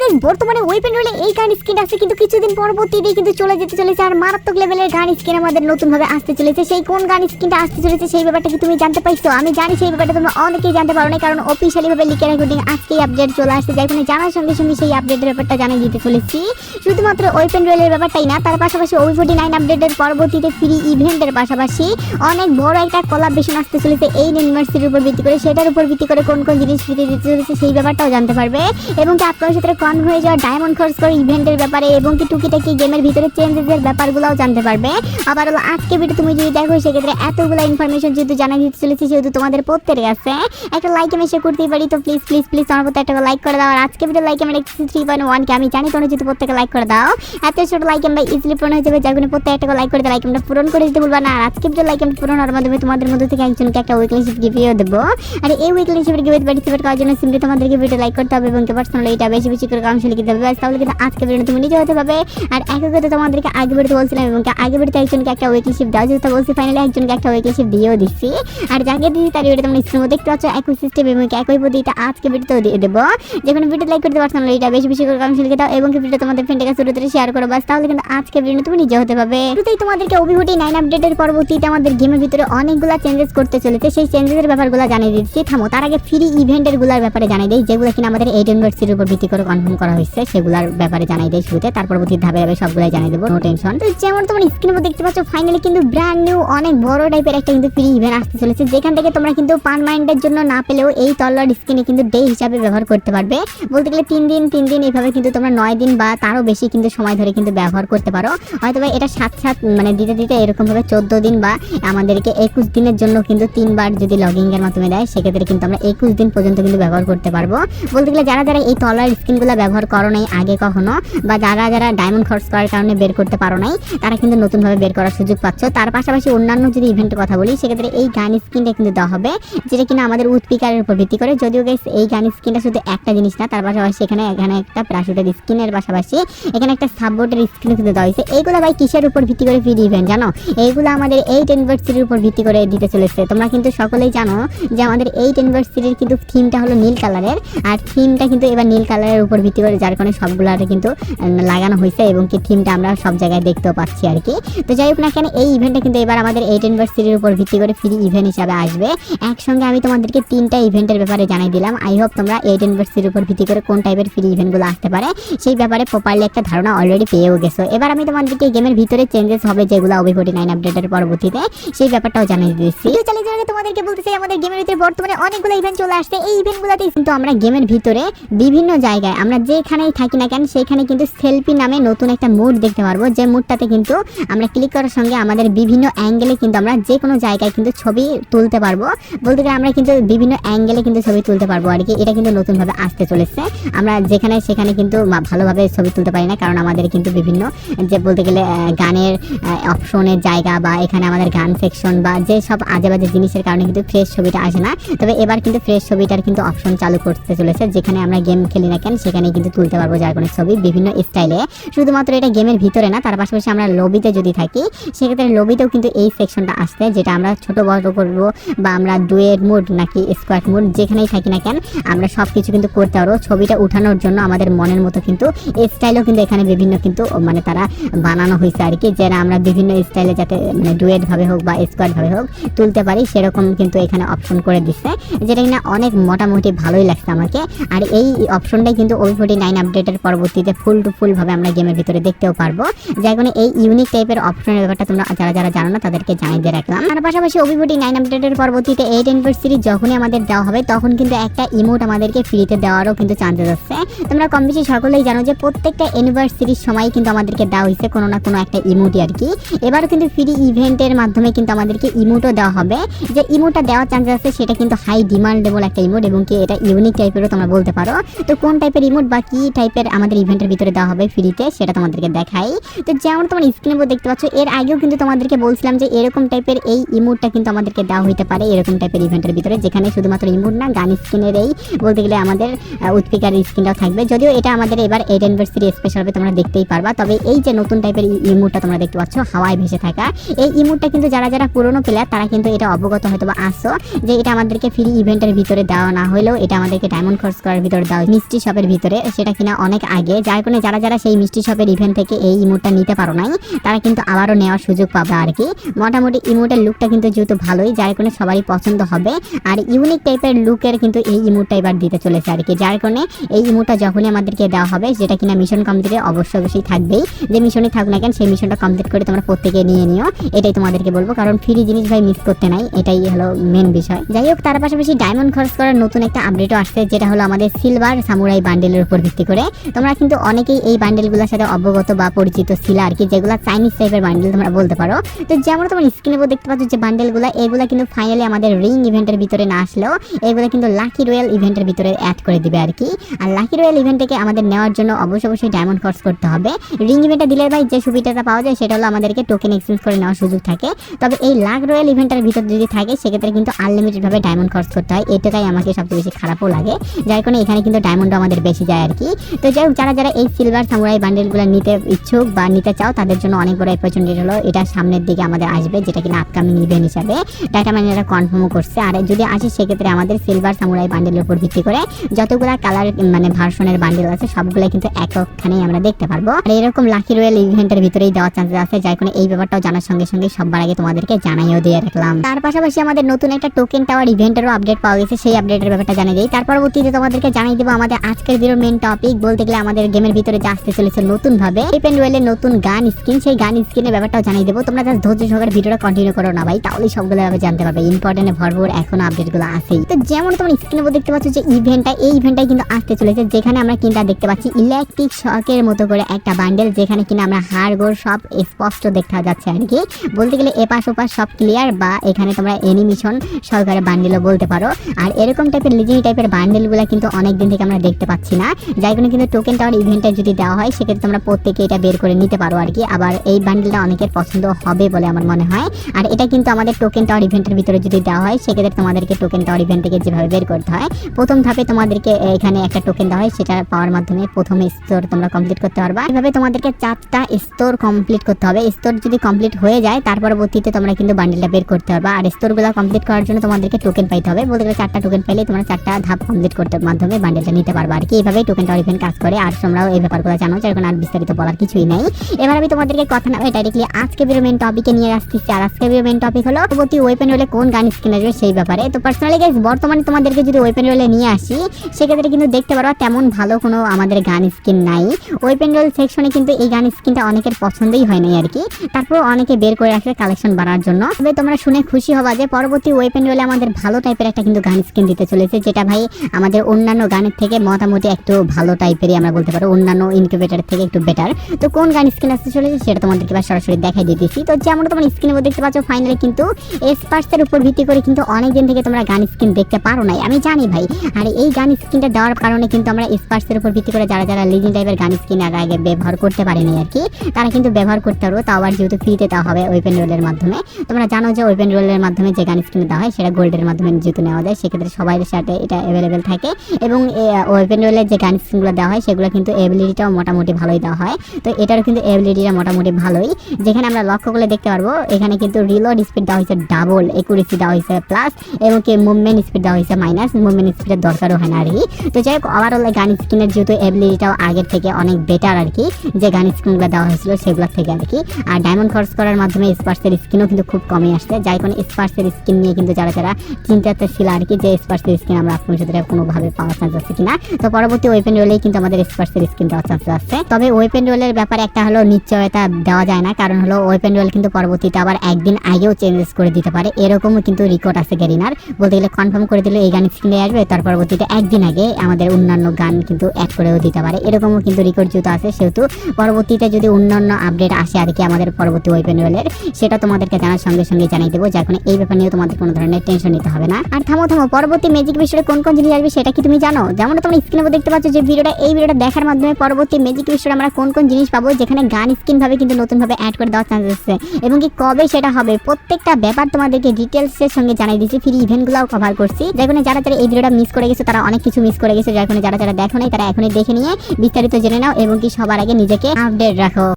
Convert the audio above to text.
Guys বর্তমানে weapon রোলে এই গান স্কিন কিন্তু কিছুদিন কিন্তু চলে যেতে চলেছে আর মারাত্মক লেভেলের গান স্কিন আমাদের নতুন ভাবে আসতে চলেছে। সেই কোন গান স্কিনটা আসতে চলেছে সেই ব্যাপারটা কি তুমি জানতে পাইছো আমি জানি সেই ব্যাপারটা অনেকেই জানতে পারো না কারণ লিখে রেকর্ডিং আজকেই আপডেট চলে আসছে। ফোনে জানার সঙ্গে সঙ্গে সেই আপডেটের ব্যাপারটা জানিয়ে দিতে চলেছি। শুধুমাত্র ওয়েপেন ব্যাপারটাই না, তার পাশাপাশি ওই ফোর্টি নাইন আপডেটের পরবর্তীতে ফ্রি ইভেন্টের পাশাপাশি অনেক বড় একটা কোলাবরেশন আসতে চলেছে এই ইউনিভার্সিটির উপর ভিত্তি করে। সেটার উপর ভিত্তি করে কোন কোন জিনিস ফ্রিতে দিতে চলেছে সেই ব্যাপারটাও জানতে পারবে। এবং আপনার সাথে কন হয়ে যাওয়া ডায়মন্ড খরচ করে ইভেন্টের ব্যাপারে এবং কি টুকিটাকি গেমের ভিতরে চেঞ্জেসের ব্যাপারগুলোও জানতে পারবে। আবার হলো আজকে ভিডিও তুমি যদি দেখো, সেক্ষেত্রে এতগুলো ইনফরমেশন যেহেতু জানাই দিতে চলেছি, সেহেতু তোমাদের প্রত্যেকের কাছে একটা লাইক আমি শেয়ার করতেই পারি, তো প্লিজ প্লিজ প্লিজ আমার প্রত্যেক একটা লাইক করে দাও। আর আজকে ভিডিও লাইক আমার থ্রি পয়েন্ট ওয়ানকে আমি জানি তোমরা যদি প্রত্যেকে লাইক করে দাও। এত ছোট লাইক আমরা ইজিলি পূরণ হয়ে যাবে, যার প্রত্যেক একটা লাইক করে লাইক আমরা পূরণ করে দিতে বলবা না। আর আজকে ভিডিও লাইক আমরা পূরণ হওয়ার মাধ্যমে তোমাদের মধ্যে থেকে একজনকে একটা উইকলি শিপ গিফটও দেবো। আর এই উইকলি শিপের গিফট পার্টিসিপেট করার জন্য সিম্পলি তোমাদেরকে ভিডিও লাইক করতে হবে এবং পার্সোনালি এটা বেশি বেশি করে কাউন্সিল লিখতে হবে ব্যাস, তাহলে কিন্তু আজকে ভিডিও তুমি নিজে হতে পারবে। আর একই কথা তোমাদেরকে আগে বেরোতে বলছিলাম এবং আগে বেরোতে একজনকে একটা উইকলি শিপ দাও যেহেতু বলছি ফাইনালি একজনকে একটা উইকলি শিপ দিয়েও দিচ্ছি আর যাকে দিচ্ছি তার ভিডিও তোমরা স্ক্রিনে দেখতে পাচ্ছ, একই সিস্টেম এবং একই পদ্ধতিতে আজকে ভিডিওতেও দিয়ে দেবো। যেখানে ভিডিও লাইক করতে পারসোনালি এটা বেশি বেশি করে কাউন্সিল লিখে দাও এবং ভিডিও তোমাদের ফ্রেন্ডের কাছে শুরুতে শেয়ার করো বাস তাহলে কিন্তু আজকে ভিডিও তুমি নিজে হতে পারবে। শুরুতেই তোমাদেরকে অভিভূতি নাইন আপডেটের পরবর্তীতে আমাদের গেমের ভিতরে অনেকগুলো চেঞ্জেস করতে চলেছে, সেই চেঞ্জেসের ব্যাপারগুলো জানিয়ে দিচ্ছি। থামো, তার আগে ফ্রি ইভেন্টেরগুলার ব্যাপারে জানিয়ে দেয় যেগুলো কিনা আমাদের এইট ইউনিভার্সিটির উপর ভিত্তি করে কনফার্ম করা হয়েছে, সেগুলোর ব্যাপারে জানিয়ে দেয় শুরুতে। তার পরবর্তী ধাপে ধাপে সবগুলাই জানিয়ে দেবো নো টেনশন তো যেমন তোমার স্ক্রিনের মধ্যে দেখতে পাচ্ছ ফাইনালি কিন্তু ব্র্যান্ড নিউ অনেক বড় টাইপের একটা কিন্তু ফ্রি ইভেন্ট আসতে চলেছে, যেখান থেকে তোমরা কিন্তু পারমানেন্টের জন্য না পেলেও এই তলোয়ার স্কিনে কিন্তু ডে হিসাবে ব্যবহার করতে পারবে। বলতে গেলে তিন দিন তিন দিন এইভাবে কিন্তু তোমরা নয় দিন বা তারও বেশি কিন্তু সময় ধরে কিন্তু ব্যবহার করতে পারো। হয়তো বা এটা সাত সাত মানে দিতে দিতে এরকমভাবে চোদ্দ দিন বা আমাদেরকে একুশ দিনের জন্য কিন্তু তিনবার যদি লগিং এর মাধ্যমে দেয়, সেক্ষেত্রে কিন্তু আমরা একুশ দিন পর্যন্ত কিন্তু ব্যবহার করতে পারব। বলতে গেলে যারা যারা এই তলার স্কিনগুলো ব্যবহার করো নাই আগে কখনো বা যারা যারা ডায়মন্ড খরচ করার কারণে বের করতে পারো নাই, তারা কিন্তু নতুনভাবে বের করার সুযোগ পাচ্ছ। তার পাশাপাশি অন্যান্য যদি ইভেন্টের কথা বলি, সেক্ষেত্রে এই গান স্কিনটা কিন্তু দেওয়া হবে, যেটা কিনা আমাদের উৎপিকারের উপর ভিত্তি করে। যদিও গাইস এই গান স্কিনটা শুধু একটা জিনিস না, তার পাশাপাশি এখানে এখানে একটা প্যারাশুটের স্কিনের পাশাপাশি এখানে একটা সাববোর্ডের স্কিন কিন্তু দেওয়া হয়েছে। এইগুলো ভাই কিসের উপর ভিত্তি করে ফ্রি ইভেন্ট জানো? এইগুলো আমাদের এইট ইউনিভার্সিটির উপর ভিত্তি করে দিতে চলেছে। তোমরা কিন্তু সকলেই জানো যে আমাদের এইট ইউনিভার্সিটির কিন্তু থিমটা হলো নীল কালারের আর থিমটা কিন্তু এবার নীল কালারের উপর ভিত্তি করে, যার কারণে সবগুলাতে কিন্তু লাগানো হয়েছে এবং কি থিমটা আমরা সব জায়গায় দেখতেও পাচ্ছি আর কি। তো যাই হোক না কেন, এই ইভেন্টটা কিন্তু এবার আমাদের এইট ইউনিভার্সিটির উপর ভিত্তি করে ফ্রি ইভেন্ট হিসাবে আসবে। একসঙ্গে আমি তোমাদেরকে তিনটা ইভেন্টের ব্যাপারে জানাই দিলাম। আই হোপ তোমরা এইট ইউনিভার্সিটির উপর ভিত্তি করে কোন টাইপের ফ্রি ইভেন্টগুলো আসতে পারে, সেই ব্যাপারে প্রপারলি একটা ধারণা অলরেডি পেয়েও গেছো। এবার আমি তোমাদেরকে গেমের ভিতরে চেঞ্জেস হবে যেগুলো ওবি ফোর্টি নাইন আপডেটের পরবর্তীতে, সেই ব্যাপারটাও জানিয়ে দিচ্ছি। তো চালিয়ে যাওয়ার তোমাদেরকে বলতে চাই, আমাদের গেমের ভিতরে বর্তমানে অনেকগুলো ইভেন্ট চলে আসছে। এই ইভেন্টগুলোতেই কিন্তু আমরা গেমের ভিতরে বিভিন্ন জায়গায় আমরা যেখানেই থাকি না কেন সেখানে কিন্তু সেলফি নামে নতুন একটা মুড দেখতে পারব। যে মুডটাতে কিন্তু আমরা ক্লিক করার সঙ্গে আমাদের বিভিন্ন অ্যাঙ্গেলে কিন্তু আমরা যে কোনো জায়গায় কিন্তু ছবি তুলতে পারব। বলতে গেলে আমরা কিন্তু বিভিন্ন অ্যাঙ্গেলে কিন্তু ছবি তুলতে পারব আর কি। এটা কিন্তু নতুনভাবে আসতে চলেছে। আমরা যেখানে সেখানে কিন্তু ভালোভাবে ছবি তুলতে পারি না, কারণ আমাদের কিন্তু বিভিন্ন যে বলতে গেলে গানের অপশনের জায়গা বা এখানে আমাদের গান সেকশন বা যে সব আজে বাজে জিনিসের কারণে কিন্তু ফ্রেশ ছবিটা আসে না। তবে এবার কিন্তু ফ্রেশ ছবিটার কিন্তু অপশন চালু করতে চলেছে। যেখানে আমরা গেম খেলি না কেন, সেখানে কিন্তু তুলতে পারব যার কোনো ছবি বিভিন্ন স্টাইলে শুধুমাত্র এটা গেমের ভিতরে না, তার পাশাপাশি আমরা লবিতে যদি থাকি, সেক্ষেত্রে লবিতেও কিন্তু এই সেকশনটা আসছে, যেটা আমরা ছোট বড় করব বা আমরা ডুয়েট মুড নাকি স্কোয়াড মুড যেখানেই থাকি না কেন, আমরা সব কিছু কিন্তু করতে পারব। ছবিটা উঠানোর জন্য আমাদের মনের মতো কিন্তু স্টাইলও কিন্তু এখানে বিভিন্ন কিন্তু মানে তারা বানানো হয়েছে আর কি যারা আমরা বিভিন্ন স্টাইলে যাতে মানে ডুয়েট ভাবে হোক বা স্কোয়াড ভাবে হোক তুলতে পারি, সেরকম কিন্তু এখানে অপশন করে দিচ্ছে, যেটা কিনা অনেক মোটামুটি ভালোই লাগছে আমাকে। আর এই অপশনটাই কিন্তু ওই ফোর্টি নাইন আপডেটের পরবর্তীতে ফুল টু ফুল ভাবে আমরা গেমের ভিতরে দেখতেও পারব। যার কারণে এই ইউনিক টাইপের অপশনের ব্যাপারটা তোমরা যারা যারা জানো না, তাদেরকে জানিয়ে দিয়ে রাখলাম। আর পাশাপাশি ওবিফোর্টি নাইন আপডেটের পরবর্তীতে এইট ইউনিভার্সিটি যখনই আমাদের দেওয়া হবে, তখন কিন্তু একটা ইমোট আমাদেরকে ফ্রিতে দেওয়ারও কিন্তু চান্সেস আছে। তোমরা কম বেশি সকলেই জানো যে প্রত্যেকটা ইউনিভার্সিটির সময় কিন্তু আমাদেরকে দেওয়া হয়েছে কোনো না কোনো একটা ইমোটি আর কি। এবারও কিন্তু ফ্রি ইভেন্টের মাধ্যমে কিন্তু আমাদেরকে ইমোটও দেওয়া হবে। যে ইমোটটা দেওয়ার চান্সেস আছে, সেটা কিন্তু হাই ডিমান্ডেবল একটা ইমোট এবং কি এটা ইউনিক টাইপেরও তোমরা বলতে পারো। তো কোন টাইপের ইমোট বা কি টাইপের আমাদের ইভেন্টের ভিতরে দেওয়া হবে ফ্রিতে সেটা তোমাদেরকে দেখাই। তো যেমন তোমার স্ক্রিনের উপর দেখতে পাচ্ছ, এর আগেও কিন্তু তোমাদেরকে বলছিলাম যে এরকম টাইপের এই ইমোটটা কিন্তু আমাদেরকে দেওয়া হইতে পারে, এরকম টাইপের ইভেন্টের ভিতরে, যেখানে শুধুমাত্র ইমোট না গান স্কিনের এই, বলতে গেলে আমাদের উৎপিকার স্ক্রিনটাও থাকবে। যদিও এটা আমাদের এবার এইট ইউনিভার্সিটি স্পেশাল হবে, তোমরা দেখতেই পারবা। তবে এই যে নতুন টাইপের ইমোটটা তোমরা দেখতে পাচ্ছ, হাওয়ায় ভেসে থাকা, এই ইমোটটা কিন্তু যারা যারা পুরনো প্লেয়ার তারা কিন্তু এটা অবগত হয়তো বা আসো যে এটা আমাদেরকে ফ্রি ইভেন্টের ভিতরে দেওয়া না হলেও এটা আমাদেরকে ডায়মন্ড খরচ করার ভিতরে দেওয়া মিষ্টি শপের ভিতরে ভিতরে, সেটা কিনা অনেক আগে। যার কারণে যারা যারা সেই মিষ্টি শপের ইভেন্ট থেকে এই ইমোটটা নিতে পারো নাই, তারা কিন্তু আবারও নেওয়ার সুযোগ পাবে আর কি। মোটামুটি ইমোটের লুকটা কিন্তু যেহেতু ভালোই, যার কারণে সবারই পছন্দ হবে। আর ইউনিক টাইপের লুকের কিন্তু এই ইমোটটা এবার দিতে চলেছে আর কি। যার কারণে এই ইমোটটা যখনই আমাদেরকে দেওয়া হবে, যেটা কিনা মিশন কমপ্লিটে অবশ্যই অবশ্যই থাকবেই। যে মিশনই থাকুক না কেন, সেই মিশনটা কমপ্লিট করে তোমরা প্রত্যেকে নিয়ে নিও। এটাই তোমাদেরকে বলব, কারণ ফ্রি জিনিস ভাই মিস করতে নাই, এটাই হলো মেন বিষয়। যাই হোক, তার পাশাপাশি ডায়মন্ড খরচ করার নতুন একটা আপডেটও আসছে, যেটা হলো আমাদের সিলভার সামুরাই বান্ডেলের উপর ভিত্তি করে। তোমরা কিন্তু অনেকেই এই বান্ডেলগুলোর সাথে অবগত বা পরিচিত ছিল আর কি, যেগুলো চাইনিজ টাইপের বান্ডেল তোমরা বলতে পারো। তো যেমন তোমার স্ক্রিনে দেখতে পাচ্ছ যে বান্ডেলগুলো এগুলো কিন্তু ফাইনালি আমাদের রিং ইভেন্টের ভিতরে না আসলেও এগুলো কিন্তু লাকি রয়্যাল ইভেন্টের ভিতরে অ্যাড করে দিবে আর কি। আর লাকি রয়্যাল ইভেন্ট থেকে আমাদের নেওয়ার জন্য অবশ্যই অবশ্যই ডায়মন্ড খরচ করতে হবে। রিং ইভেন্টে দিলে ভাই যে সুবিধাটা পাওয়া যায় সেটা হলো আমাদেরকে টোকেন এক্সচেঞ্জ করে নেওয়ার সুযোগ থাকে। তবে এই লাখ রয়্যাল ইভেন্টের ভিতর যদি থাকে, সেক্ষেত্রে কিন্তু আনলিমিটেড ভাবে ডায়মন্ড খরচ করতে হয়। এটাই আমাকে সবচেয়ে বেশি খারাপও লাগে। যার কারণে এখানে কিন্তু ডায়মন্ডও আমাদের বেশি যায় আর কি। তো যাই হোক, যারা যারা এই সিলভার সামুরাই বান্ডেলগুলো নিতে ইচ্ছুক বা নিতে চাও, তাদের জন্য অনেক বড় অপরচুনিটি হলো। এটা সামনের দিকে আমাদের আসবে, যেটা কিনা আপকামিং ইভেন্ট হিসাবে। ডাটা ম্যানেজাররা কনফার্মও করছে। আর যদি আসে, সেক্ষেত্রে আমাদের সিলভার সামুরাই বান্ডেলের উপর ভিত্তি করে যতগুলা কালার মানে ভার্সনের বান্ডেল আছে সবগুলো কিন্তু একখানেই আমরা দেখতে পারব। আর এরকম লাকি রয়্যাল ইভেন্টের ভিতরেই দেওয়ার চান্সেস আছে যাই কারণে এই ব্যাপারটাও জানার সঙ্গে সঙ্গে সবার আগে তোমাদেরকে জানাইও দিয়ে রাখলাম। তার পাশাপাশি আমাদের নতুন একটা টোকেন টাওয়ার ইভেন্টেরও আপডেট পাওয়া গেছে, সেই আপডেটের ব্যাপারটা জানিয়ে দিই। তার পরবর্তীতে তোমাদেরকে জানিয়ে দেবো আমাদের আজকের মেন টপিক বলতে গেলে আমাদের গেমের ভিতরে যে আসতে চলেছে নতুন ভাবে ওয়েলের নতুন গান স্কিন সেই গান স্কিনের ব্যাপারটাও জানিয়ে দেবো। তোমরা জাস্ট ধৈর্য সহকারে ভিডিওটা কন্টিনিউ করো না ভাই তাহলে সবগুলো ভাবে জানতে পারবে। ইম্পর্টেন্ট ভরপুর এখন আপডেটগুলো আছেই। তো যেমন তোমরা স্ক্রিনে দেখতে পাচ্ছ যে ইভেন্টটা এই ইভেন্টটাই কিন্তু আসতে চলেছে, যেখানে আমরা কিনটা দেখতে পাচ্ছি ইলেকট্রিক শকের মতো করে একটা বান্ডেল যেখানে কিনা আমরা হাড় গোড় সব স্পষ্ট দেখা যাচ্ছে আর কি। বলতে গেলে এপাশ ওপাশ সব ক্লিয়ার বা এখানে তোমরা অ্যানিমেশন সহকারে বান্ডেলও বলতে পারো। আর এরকম টাইপের লিজেনি টাইপের বান্ডেলগুলো কিন্তু অনেক দিন থেকে আমরা দেখতে পাচ্ছি না। যাই কোনো কিন্তু টোকেন টাওয়ার ইভেন্টে যদি দেওয়া হয়, সেক্ষেত্রে তোমরা প্রত্যেকে এটা বের করে নিতে পারো আর কি। আবার এই বান্ডেলটা অনেকের পছন্দ হবে বলে আমার মনে হয়। আর এটা কিন্তু আমাদের টোকেন টাওয়ার ইভেন্টের ভিতরে যদি দেওয়া হয়, সেক্ষেত্রে তোমাদেরকে টোকেন টাওয়ার ইভেন্ট থেকে যেভাবে বের করতে হয়, প্রথম ধাপে তোমাদেরকে এখানে একটা টোকেন দেওয়া হয়, সেটা পাওয়ার মাধ্যমে প্রথমে স্তর তোমরা কমপ্লিট করতে পারবা। এভাবে তোমাদেরকে চারটা স্তর কমপ্লিট করতে হবে। স্তর যদি কমপ্লিট হয়ে যায়, তার পরবর্তীতে তোমরা কিন্তু বান্ডেলটা বের করতে পারবা। আর স্তরগুলো কমপ্লিট করার জন্য তোমাদেরকে টোকেন পাইতে হবে। বলতে গেলে চারটা টোকেন পাইলে তোমরা চারটা ধাপ কমপ্লিট করতে মাধ্যমে বান্ডেলটা নিতে পারবা আর কি। এইভাবেই টোকেন টাওয়ার ইভেন্ট কাজ করে, আর তোমরাও এই ব্যাপারগুলো জানো যেরকম আর বিস্তারিত বলার কিছুই নেই। এবার আমি তোমাদেরকে কথা না ডাইরেক্টলি আজকে ভিডিও মেন টপিকে নিয়ে আসতেছি, আর আজকে ভিডিও মেন টপিক হলো পরবর্তী ওয়েপেন রোলে কোন গান স্কিন আসবে সেই ব্যাপারে। তো পার্সোনালি গাইজ বর্তমানে তোমাদেরকে যদি ওয়েপেন রোলে নিয়ে আসি, সেক্ষেত্রে কিন্তু দেখতে পারো তেমন ভালো কোনো আমাদের গান স্কিন নাই। ওয়েপেন রোল সেকশনে কিন্তু এই গান স্কিনটা অনেকের পছন্দই হয় নাই আর কি। তারপর অনেকে বের করে রাখছে কালেকশন বাড়ার জন্য। তবে তোমরা শুনে খুশি হবা যে পরবর্তী ওয়েপেন রোলে আমাদের ভালো টাইপের একটা কিন্তু গান স্কিন দিতে চলেছে, যেটা ভাই আমাদের অন্যান্য গানের থেকে মোটামুটি একটু ভালো টাইপেরই আমরা বলতে পারো। অন্যান্য ইনকিউবেটার থেকে একটু বেটার তো কোন গান স্কিন আসতে চলেছে সেটা তোমাদেরকে এবার সরাসরি দেখাই দিতেছি। তো যেমন তোমার স্ক্রিনে দেখতে পাচ্ছ ফাইনালি কিন্তু এক্সপার্টসের উপর ভিত্তি করে কিন্তু অনেক দিন থেকে তোমরা গান স্কিন দেখতে পারো নাই। আমি জানি ভাই, আর এই গান স্কিনটা দেওয়ার কারণে কিন্তু আমরা এক্সপার্টসের উপর ভিত্তি করে যারা যারা লিজিং টাইপের গান স্কিন আর আগে ব্যবহার করতে পারেনি আর কি, তারা কিন্তু ব্যবহার করতে পারো। তাও আবার যেহেতু ফ্রিতে দেওয়া হবে ওয়েপেন রোলের মাধ্যমে। তোমরা জানো যে ওয়েপেন রোলের মাধ্যমে যে গান স্ক্রিন দেওয়া হয়, সেটা গোল্ডের মাধ্যমে যেহেতু নেওয়া যায়, সেক্ষেত্রে সবাই সাথে এটা অ্যাভেলেবেল থাকে। এবং ওয়েপেন রোলের যে গান দেওয়া হয়, সেগুলো কিন্তু এবিলিটিটাও মোটামুটি ভালোই দেওয়া হয়। তো এটারও কিন্তু এবিলিটিটা মোটামুটি ভালোই। যেখানে আমরা লক্ষ্য করলে দেখতে পারব, এখানে কিন্তু রিলোড স্পিড দেওয়া হয়েছে ডাবল একুরেসি দেওয়া হয়েছে প্লাস এবং কি মুভমেন্ট স্পিড দেওয়া হয়েছে মাইনাস মুভমেন্ট স্পিডের দরকারও হয় না আর কি। তো যাই হোক ওভারঅল গান স্কিনের যেহেতু এবিলিটিটাও আগের থেকে অনেক বেটার আর কি, যে গান স্কিনগুলো দেওয়া হয়েছিল সেগুলোর থেকে আর কি। আর ডায়মন্ড খরচ করার মাধ্যমে স্পার্সের স্কিনও কিন্তু খুব কমে আসছে। যাই কোনো স্পার্সের স্কিন নিয়ে কিন্তু যারা যারা চিন্তাতে ছিল আর কি, যে স্পার্সের স্কিন আমরা আপনার সাথে কোনোভাবে পাওয়ার চান্স আছে কিনা। তো পরবর্তী ওয়েপেন রোলেই কিন্তু আমাদের স্পার্সের স্কিন দেওয়ার চান্স আছে তবে ওয়েপেন রোলের ব্যাপারে একটা হলো নিশ্চয়তা দেওয়া যায় না, কারণ হলো ওয়েপেন রোল কিন্তু পরবর্তীতে আবার একদিন আগেও চেঞ্জেস করে দিতে পারে। এরকমও কিন্তু রেকর্ড আছে গেরিনার বলতে গেলে কনফার্ম করে দিলে এই গান স্ক্রিনে আসবে, তার পরবর্তীতে একদিন আগে আমাদের অন্যান্য গান কিন্তু অ্যাড করেও দিতে পারে। এরকমও কিন্তু রেকর্ড যেহেতু আছে, সেহেতু পরবর্তীতে যদি অন্যান্য আপডেট আসে আর কি আমাদের পরবর্তী ওয়েপেন রোলের সেটা তোমাদেরকে জানার সঙ্গে সঙ্গে জানিয়ে দেবো, যার কারণে এই ব্যাপার নিয়ে তোমাদের কোনো ধরনের টেনশন নিতে হবে না। আর থামো থামো, পরবর্তী ম্যাজিক বিষয়ে কোন কোন জিনিস আসবে সেটা কি তুমি জানো? যেমন তোমরা স্ক্রিনে পাচ্ছ যে ভিডিওটা, এই ভিডিওটা দেখার মাধ্যমে পরবর্তী ম্যাজিক বিষয়ে আমরা কোন কোন জিনিস পাবো যেখানে গান স্কিন ভাবে কিন্তু নতুন ভাবে অ্যাড করে দেওয়ার চান্স আছে। এবং কি কবে সেটা হবে, প্রত্যেকটা ব্যাপার তোমাদেরকে ডিটেলসের সঙ্গে জানিয়ে দিচ্ছি ফ্রি ইভেন্টগুলোও কভার করছি। যেখানে যারা যারা এই ভিডিওটা মিস করে গেছে, তারা অনেক কিছু মিস করে গেছে, যার যারা যারা দেখো নাই, তারা এখনই দেখে নিয়ে বিস্তারিত জেনে নাও এবং কি সবার আগে নিজেকে আপডেট রাখো।